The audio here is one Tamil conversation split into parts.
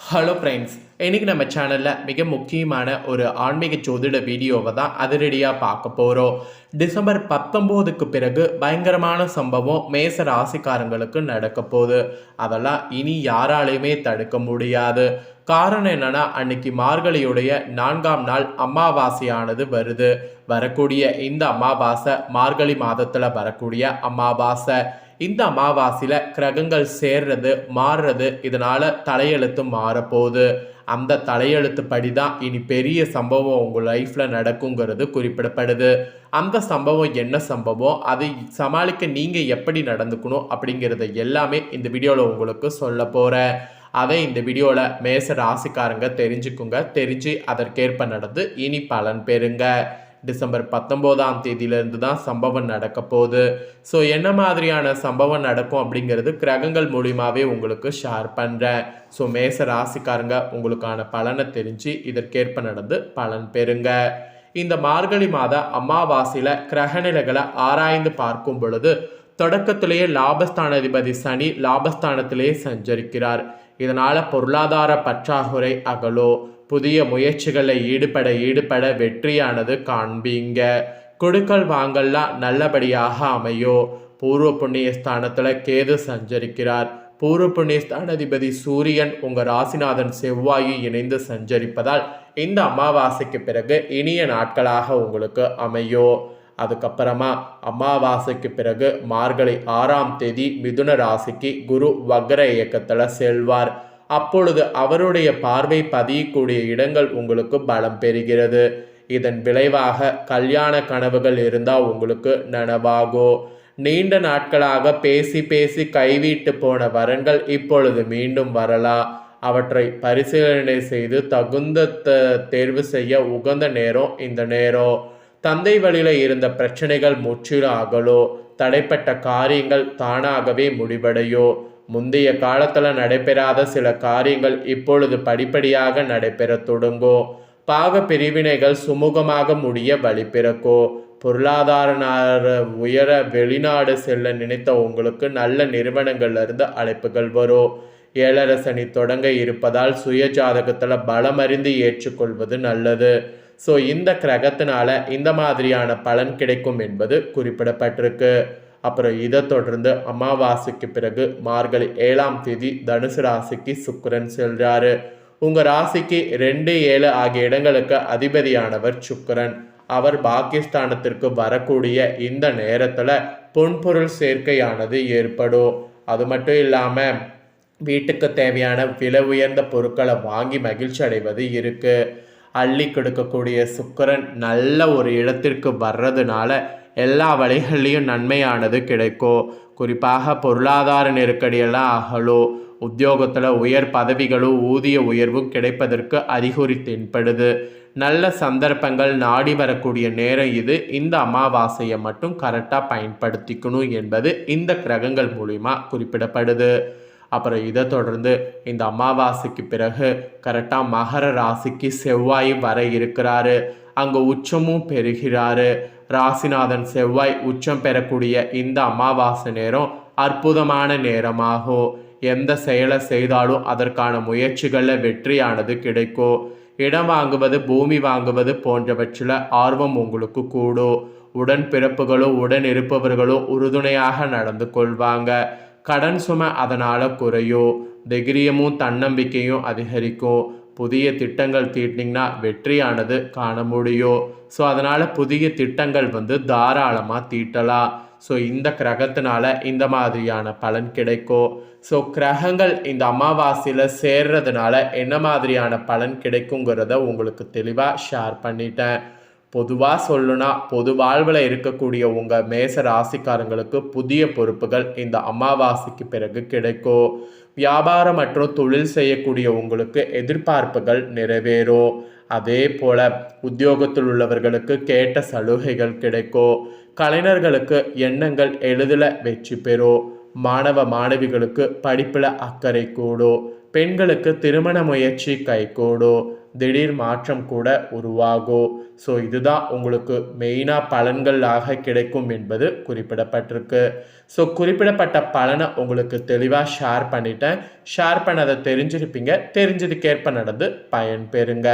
ஹலோ ஃப்ரெண்ட்ஸ் இன்றைக்கி நம்ம சேனலில் மிக முக்கியமான ஒரு ஆன்மீக ஜோதிட வீடியோவை தான் அதிரடியாக பார்க்க போகிறோம் டிசம்பர் பத்தொம்போதுக்கு பிறகு பயங்கரமான சம்பவம் மேச ராசிக்காரங்களுக்கு நடக்க போகுது. அதெல்லாம் இனி யாராலையுமே தடுக்க முடியாது. காரணம் என்னன்னா அன்னைக்கு மார்கழியுடைய நான்காம் நாள் அமாவாசையானது வருது. வரக்கூடிய இந்த அமாவாசை மார்கழி மாதத்தில் வரக்கூடிய அமாவாசை. இந்த அமாவாசையில் கிரகங்கள் சேர்றது மாறுறது இதனால தலையெழுத்து மாறப்போகுது. அந்த தலையெழுத்து படி தான் இனி பெரிய சம்பவம் உங்கள் லைஃப்பில் நடக்குங்கிறது குறிப்பிடப்படுது. அந்த சம்பவம் என்ன சம்பவம் அதை சமாளிக்க நீங்கள் எப்படி நடந்துக்கணும் அப்படிங்கிறத எல்லாமே இந்த வீடியோவில் உங்களுக்கு சொல்ல போகிறேன் அதை இந்த வீடியோவில் மேச ராசிக்காரங்க தெரிஞ்சுக்குங்க. தெரிஞ்சு அதற்கேற்ப நடந்து இனி பலன் பெறுங்க. டிசம்பர் பத்தொம்போதாம் தேதியிலேருந்து தான் சம்பவம் நடக்க போகுது. ஸோ என்ன மாதிரியான சம்பவம் நடக்கும் அப்படிங்கிறது கிரகங்கள் மூலியமாகவே உங்களுக்கு ஷேர் பண்ணுறேன் ஸோ மேச ராசிக்காரங்க உங்களுக்கான பலனை தெரிஞ்சு இதற்கேற்ப நடந்து பலன் பெறுங்க. இந்த மார்கழி மாத அமாவாசையில் கிரகநிலைகளை ஆராய்ந்து பார்க்கும் பொழுது தொடக்கத்திலேயே லாபஸ்தானாதிபதி சனி லாபஸ்தானத்திலேயே சஞ்சரிக்கிறார். இதனால் பொருளாதார பற்றாக்குறை அகலோ புதிய முயற்சிகளை ஈடுபட ஈடுபட வெற்றியானது காண்பீங்க. கொடுக்கல் வாங்கல்லாம் நல்லபடியாக அமையோ. பூர்வ புண்ணிய ஸ்தானத்தில் கேது சஞ்சரிக்கிறார். பூர்வ புண்ணிய ஸ்தானாதிபதி சூரியன் உங்கள் ராசிநாதன் செவ்வாயும் இணைந்து சஞ்சரிப்பதால் இந்த அமாவாசைக்கு பிறகு இனிய நாட்களாக உங்களுக்கு அமையோ. அதுக்கப்புறமா அமாவாசைக்கு பிறகு மார்கழி ஆறாம் தேதி மிதுன ராசிக்கு குரு வக்ர இயக்கத்தில் செல்வார். அப்பொழுது அவருடைய பார்வை பதியக்கூடிய இடங்கள் உங்களுக்கு பலம் பெறுகிறது. இதன் விளைவாக கல்யாண கனவுகள் இருந்தால் உங்களுக்கு நனவாகும் நீண்ட நாட்களாக பேசி பேசி கைவிட்டு போன வரன்கள் இப்பொழுது மீண்டும் வரலாம் அவற்றை பரிசீலனை செய்து தகுந்த தேர்வு செய்ய உகந்த நேரம் இந்த நேரம் தந்தை வழியில் இருந்த பிரச்சனைகள் முற்றிலும் அகலோ. தடைப்பட்ட காரியங்கள் தானாகவே முடிவடையோ. முந்தைய காலத்தில் நடைபெறாத சில காரியங்கள் இப்பொழுது படிப்படியாக நடைபெற தொடங்கும் பாக பிரிவினைகள் சுமூகமாக முடிய வழிபிறக்கோ பொருளாதார உயர வெளிநாடு செல்ல நினைத்த உங்களுக்கு நல்ல நிறுவனங்கள்லருந்து அழைப்புகள் வரும் ஏழரை சனி தொடங்க இருப்பதால் சுய ஜாதகத்தில் பலமறிந்து ஏற்றுக்கொள்வது நல்லது. ஸோ இந்த கிரகத்தினால இந்த மாதிரியான பலன் கிடைக்கும் என்பது குறிப்பிடப்பட்டிருக்கு. அப்புறம் இதை தொடர்ந்து அமாவாசைக்கு பிறகு மார்கழி ஏழாம் தேதி தனுசு ராசிக்கு சுக்கரன் செல்றாரு. உங்க ராசிக்கு ரெண்டு ஏழு ஆகிய இடங்களுக்கு அதிபதியானவர் சுக்கரன். அவர் பாகிஸ்தானத்திற்கு வரக்கூடிய இந்த நேரத்தில் பொன்பொருள் சேர்க்கையானது ஏற்படும். அது மட்டும் இல்லாமல் வீட்டுக்கு தேவையான விலை உயர்ந்த பொருட்களை வாங்கி மகிழ்ச்சி அடைவது இருக்கு. அள்ளி கொடுக்கக்கூடிய சுக்கரன் நல்ல ஒரு இடத்திற்கு வர்றதுனால எல்லா வழிகள்லையும் நன்மையானது கிடைக்கும் குறிப்பாக பொருளாதார நெருக்கடியெல்லாம் அகலும் உத்தியோகத்தில் உயர் பதவிகளும் ஊதிய உயர்வும் கிடைப்பதற்கு அறிகுறி தென்படுது நல்ல சந்தர்ப்பங்கள் நாடி வரக்கூடிய நேரம் இது. இந்த அமாவாசையை மட்டும் கரெக்டாக பயன்படுத்திக்கணும் என்பது இந்த கிரகங்கள் மூலிமா குறிப்பிடப்படுது. அப்புறம் இதை தொடர்ந்து இந்த அமாவாசைக்கு பிறகு கரெக்டாக மகர ராசிக்கு செவ்வாய் வர இருக்கிறாரு. அங்கே உச்சமும் பெறுகிறாரு. ராசிநாதன் செவ்வாய் உச்சம் பெறக்கூடிய இந்த அமாவாசை நேரம் அற்புதமான நேரமாகும் எந்த செயலை செய்தாலும் அதற்கான முயற்சிகளில் வெற்றியானது கிடைக்கும். இடம் வாங்குவது பூமி வாங்குவது போன்றவற்றில் ஆர்வம் உங்களுக்கு கூடும். உடன் பிறப்புகளோ உடன் இருப்பவர்களோ உறுதுணையாக நடந்து கொள்வாங்க. கடன் சுமை அதனால் குறையும். தைரியமும் தன்னம்பிக்கையும் அதிகரிக்கும். புதிய திட்டங்கள் தீட்டினீங்கன்னா வெற்றியானது காண முடியும். ஸோ அதனால் புதிய திட்டங்கள் வந்து தாராளமாக தீட்டலாம் ஸோ இந்த கிரகத்தினால இந்த மாதிரியான பலன் கிடைக்கும். ஸோ கிரகங்கள் இந்த அமாவாசையில் சேர்றதுனால என்ன மாதிரியான பலன் கிடைக்குங்கிறத உங்களுக்கு தெளிவாக ஷேர் பண்ணிட்டேன். பொதுவாக சொல்லுனா பொது வாழ்வில் இருக்கக்கூடிய உங்கள் மேச ராசிக்காரங்களுக்கு புதிய பொறுப்புகள் இந்த அமாவாசைக்கு பிறகு கிடைக்கும் வியாபாரம் மற்றும் தொழில் செய்யக்கூடிய உங்களுக்கு எதிர்பார்ப்புகள் நிறைவேறும் அதே போல உத்தியோகத்தில் உள்ளவர்களுக்கு கேட்ட சலுகைகள் கிடைக்கும் கலைஞர்களுக்கு எண்ணங்கள் எளிதில் வெற்றி பெறும் மாணவ மாணவிகளுக்கு படிப்பில் அக்கறை கூடும் பெண்களுக்கு திருமண முயற்சி கைகூடும் திடீர் மாற்றம் கூட உருவாகும் ஸோ இதுதான் உங்களுக்கு மெயினாக பலன்களாக கிடைக்கும் என்பது குறிப்பிடப்பட்டிருக்கு. ஸோ குறிப்பிடப்பட்ட பலனை உங்களுக்கு தெளிவாக ஷேர் பண்ணிட்டேன். ஷேர் பண்ணதை தெரிஞ்சிருப்பீங்க. தெரிஞ்சதுக்கேற்ப நடந்து பயன் பெறுங்க.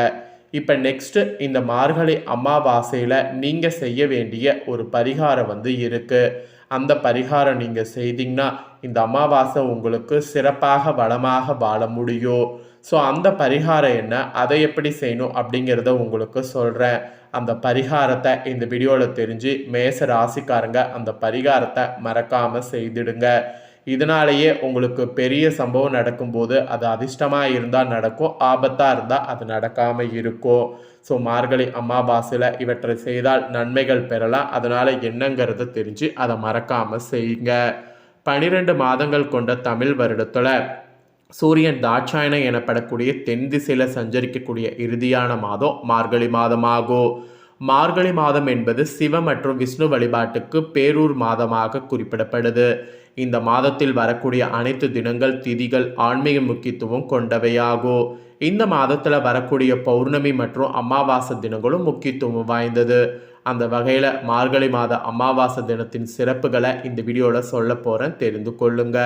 இப்போ நெக்ஸ்ட்டு இந்த மார்கழி அமாவாசையில் நீங்கள் செய்ய வேண்டிய ஒரு பரிகாரம் வந்து இருக்குது அந்த பரிகாரம் நீங்கள் செய்தீங்கன்னா இந்த அமாவாசை உங்களுக்கு சிறப்பாக வளமாக வாழ முடியும். ஸோ அந்த பரிகாரம் என்ன? அதை எப்படி செய்யணும் அப்படிங்கிறத உங்களுக்கு சொல்கிறேன் அந்த பரிகாரத்தை இந்த வீடியோவில் தெரிஞ்சு மேச ராசிக்காரங்க அந்த பரிகாரத்தை மறக்காமல் செய்திடுங்க. இதனாலேயே உங்களுக்கு பெரிய சம்பவம் நடக்கும்போது அது அதிர்ஷ்டமாக இருந்தால் நடக்கும் ஆபத்தாக இருந்தால் அது நடக்காமல் இருக்கும். ஸோ மார்கழி அமாவாசையில் இவற்றை செய்தால் நன்மைகள் பெறலாம். அதனால் என்னங்கிறத தெரிஞ்சு அதை மறக்காமல் செய்யுங்க. பனிரெண்டு மாதங்கள் கொண்ட தமிழ் வருடத்தில் சூரியன் தாட்சாயணம் எனப்படக்கூடிய தென் திசையில் சஞ்சரிக்கக்கூடிய இறுதியான மாதம் மார்கழி மாதமாகும். மார்கழி மாதம் என்பது சிவ மற்றும் விஷ்ணு வழிபாட்டுக்கு பேரூர் மாதமாக குறிப்பிடப்படுது. இந்த மாதத்தில் வரக்கூடிய அனைத்து தினங்கள் திதிகள் ஆன்மீக முக்கியத்துவம் கொண்டவையாகும் இந்த மாதத்தில் வரக்கூடிய பௌர்ணமி மற்றும் அமாவாசை தினங்களும் முக்கியத்துவம் வாய்ந்தது. அந்த வகையில் மார்கழி மாத அமாவாசை தினத்தின் சிறப்புகளை இந்த வீடியோவில் சொல்ல போகிறேன் தெரிந்து கொள்ளுங்க.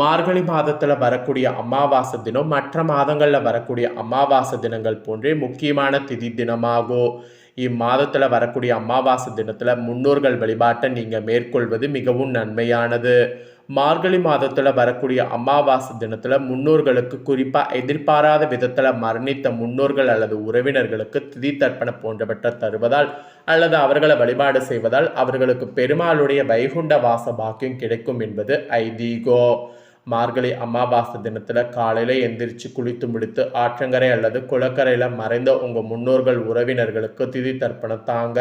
மார்கழி மாதத்தில் வரக்கூடிய அமாவாசை தினம் மற்ற மாதங்களில் வரக்கூடிய அமாவாசை தினங்கள் போன்றே முக்கியமான திதி தினமாகும் இம்மாதத்தில் வரக்கூடிய அமாவாசை தினத்தில் முன்னோர்கள் வழிபாட்டை நீங்கள் மேற்கொள்வது மிகவும் நன்மையானது. மார்கழி மாதத்தில் வரக்கூடிய அமாவாசை தினத்தில் முன்னோர்களுக்கு குறிப்பாக எதிர்பாராத விதத்தில் மரணித்த முன்னோர்கள் அல்லது உறவினர்களுக்கு திதி தர்ப்பணம் போன்றவற்றை தருவதால் அல்லது அவர்களை வழிபாடு செய்வதால் அவர்களுக்கு பெருமாளுடைய வைகுண்ட வாச பாக்கியம் கிடைக்கும் என்பது ஐதீகோ. மார்கழி அமாவாசை தினத்தில் காலையில் எந்திரிச்சு குளித்து முடித்து ஆற்றங்கரை அல்லது குளக்கரையில் மறைந்த உங்கள் முன்னோர்கள் உறவினர்களுக்கு திதி தர்ப்பணம் தாங்க.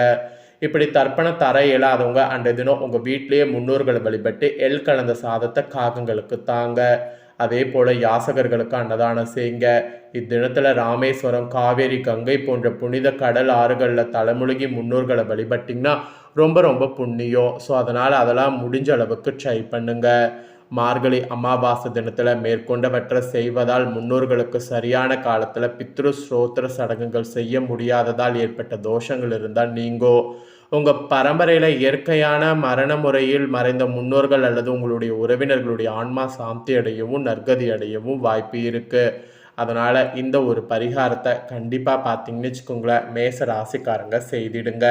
இப்படி தர்ப்பணம் தர இயலாதவங்க அன்றைய தினம் உங்கள் வீட்டிலேயே முன்னோர்களை வழிபட்டு எல் கலந்த சாதத்தை காகங்களுக்கு தாங்க. அதே போல் யாசகர்களுக்கு அன்னதானம் செய்யுங்க. இத்தினத்தில் ராமேஸ்வரம் காவேரி கங்கை போன்ற புனித கடல் ஆறுகளில் தலைமுழுகி முன்னோர்களை வழிபட்டிங்கன்னா ரொம்ப ரொம்ப புண்ணியம். ஸோ அதனால் அதெல்லாம் முடிஞ்ச அளவுக்கு ட்ரை பண்ணுங்கள் மார்கழி அமாவாசை தினத்தில் மேற்கொண்டவற்றை செய்வதால் முன்னோர்களுக்கு சரியான காலத்தில் பித்ரு ஸ்ரோத்திர சடங்குகள் செய்ய முடியாததால் ஏற்பட்ட தோஷங்கள் இருந்தால் நீங்கோ உங்கள் பரம்பரையில் இயற்கையான மரண முறையில் மறைந்த முன்னோர்கள் அல்லது உங்களுடைய உறவினர்களுடைய ஆன்மா சாந்தி அடையவும் நற்கதி அடையவும் வாய்ப்பு இருக்குது அதனால் இந்த ஒரு பரிகாரத்தை கண்டிப்பாக பார்த்தீங்கன்னு வச்சுக்கோங்களேன். மேச ராசிக்காரங்க செய்திடுங்க.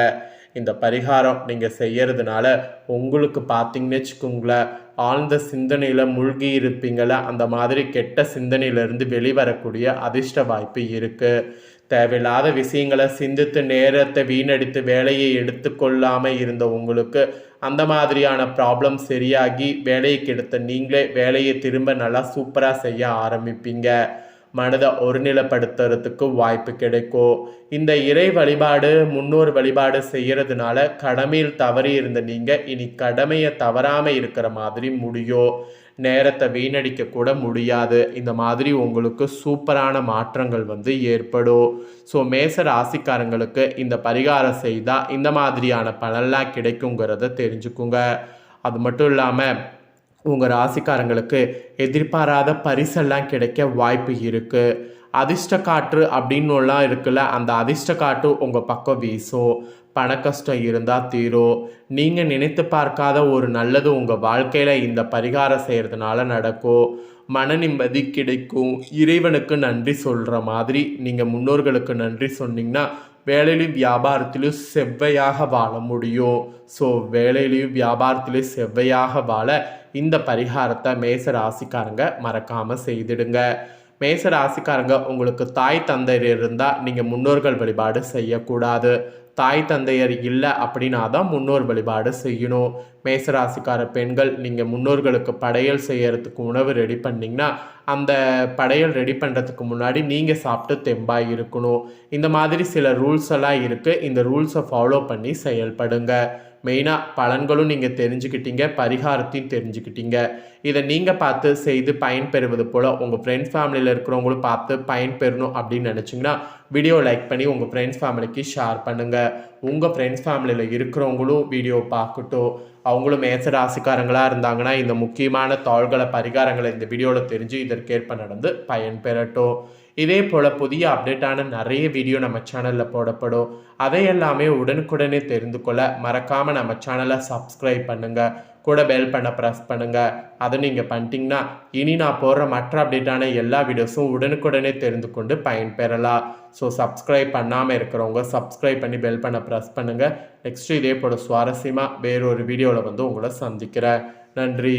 இந்த பரிகாரம் நீங்கள் செய்யறதுனால உங்களுக்கு பார்த்தீங்கன்னு வச்சுக்கோங்களேன் ஆழ்ந்த சிந்தனையில் மூழ்கி இருப்பீங்கள அந்த மாதிரி கெட்ட சிந்தனையிலிருந்து வெளிவரக்கூடிய அதிர்ஷ்ட வாய்ப்பு இருக்குது தேவையில்லாத விஷயங்களை சிந்தித்து நேரத்தை வீணடித்து வேலையை எடுத்துக்கொள்ளாமல் இருந்த உங்களுக்கு அந்த மாதிரியான ப்ராப்ளம் சரியாகி வேலையை கெடுத்த நீங்களே வேலையை திரும்ப நல்லா சூப்பராக செய்ய ஆரம்பிப்பீங்க. மனதை ஒருநிலைப்படுத்துறதுக்கு வாய்ப்பு கிடைக்கும். இந்த இறை வழிபாடு முன்னோர் வழிபாடு செய்கிறதுனால கடமையில் தவறி இருந்த நீங்கள் இனி கடமையை தவறாமல் இருக்கிற மாதிரி முடியும். நேரத்தை வீணடிக்க கூட முடியாது. இந்த மாதிரி உங்களுக்கு சூப்பரான மாற்றங்கள் வந்து ஏற்படும். ஸோ மேச ராசிக்காரங்களுக்கு இந்த பரிகாரம் செய்தால் இந்த மாதிரியான பலன்லாம் கிடைக்குங்கிறத தெரிஞ்சுக்குங்க. அது மட்டும் இல்லாமல் உங்கள் ராசிக்காரங்களுக்கு எதிர்பாராத பரிசெல்லாம் கிடைக்க வாய்ப்பு இருக்குது அதிர்ஷ்ட காற்று அப்படின்னுலாம் இருக்குல்ல அந்த அதிர்ஷ்ட காற்று உங்கள் பக்கம் வீசும். பண கஷ்டம் இருந்தால் தீரும். நீங்கள் நினைத்து பார்க்காத ஒரு நல்லது உங்கள் வாழ்க்கையில் இந்த பரிகாரம் செய்கிறதுனால நடக்கும். மன நிம்மதி கிடைக்கும். இறைவனுக்கு நன்றி சொல்கிற மாதிரி நீங்கள் முன்னோர்களுக்கு நன்றி சொன்னீங்கன்னா வேலையிலையும் வியாபாரத்திலையும் செவ்வையாக வாழ முடியும் ஸோ வேலையிலையும் வியாபாரத்திலையும் செவ்வையாக வாழ இந்த பரிகாரத்தை மேச ராசிக்காரங்க மறக்காமல் செய்திடுங்க மேச ராசிக்காரங்க உங்களுக்கு தாய் தந்தையர் இருந்தால் நீங்கள் முன்னோர்கள் வழிபாடு செய்யக்கூடாது தாய் தந்தையர் இல்லை அப்படின்னா தான் முன்னோர் வழிபாடு செய்யணும். மேசராசிக்கார பெண்கள் நீங்கள் முன்னோர்களுக்கு படையல் செய்யறதுக்கு உணவு ரெடி பண்ணிங்கன்னா அந்த படையல் ரெடி பண்ணுறதுக்கு முன்னாடி நீங்கள் சாப்பிட்டு தெம்பாக இருக்கணும். இந்த மாதிரி சில ரூல்ஸ் எல்லாம் இருக்குது இந்த ரூல்ஸை ஃபாலோ பண்ணி செயல்படுங்க. மெயினாக பலன்களும் நீங்கள் தெரிஞ்சுக்கிட்டீங்க பரிகாரத்தையும் தெரிஞ்சுக்கிட்டீங்க. இதை நீங்கள் பார்த்து செய்து பயன்பெறுவது போல் உங்கள் ஃப்ரெண்ட்ஸ் ஃபேமிலியில் இருக்கிறவங்களும் பார்த்து பயன்பெறணும் அப்படின்னு நினச்சிங்கன்னா வீடியோ லைக் பண்ணி உங்கள் ஃப்ரெண்ட்ஸ் ஃபேமிலிக்கு ஷேர் பண்ணுங்கள் உங்கள் ஃப்ரெண்ட்ஸ் ஃபேமிலியில் இருக்கிறவங்களும் வீடியோ பார்க்கட்டும். அவங்களும் மேச ராசிக்காரங்களாக இருந்தாங்கன்னா இந்த முக்கியமான தாள்களை பரிகாரங்களை இந்த வீடியோவில் தெரிஞ்சு இதற்கேற்ப நடந்து பயன்பெறட்டும். இதே போல் புதிய அப்டேட்டான நிறைய வீடியோ நம்ம சேனலில் போடப்படும். அதையெல்லாமே உடனுக்குடனே தெரிந்து கொள்ள மறக்காமல் நம்ம சேனலை சப்ஸ்கிரைப் பண்ணுங்கள் கூட பெல் பண்ண ப்ரெஸ் பண்ணுங்கள் அதை நீங்கள் பண்ணிட்டீங்கன்னா இனி நான் போடுற மற்ற அப்டேட்டான எல்லா வீடியோஸும் உடனுக்குடனே தெரிந்து கொண்டு பயன்பெறலாம். ஸோ சப்ஸ்கிரைப் பண்ணாமல் இருக்கிறவங்க சப்ஸ்கிரைப் பண்ணி பெல் பண்ண ப்ரெஸ் பண்ணுங்கள் நெக்ஸ்ட்டு இதே போல் சுவாரஸ்யமாக வேறொரு வீடியோவில் வந்து உங்களை சந்திக்கிறேன். நன்றி.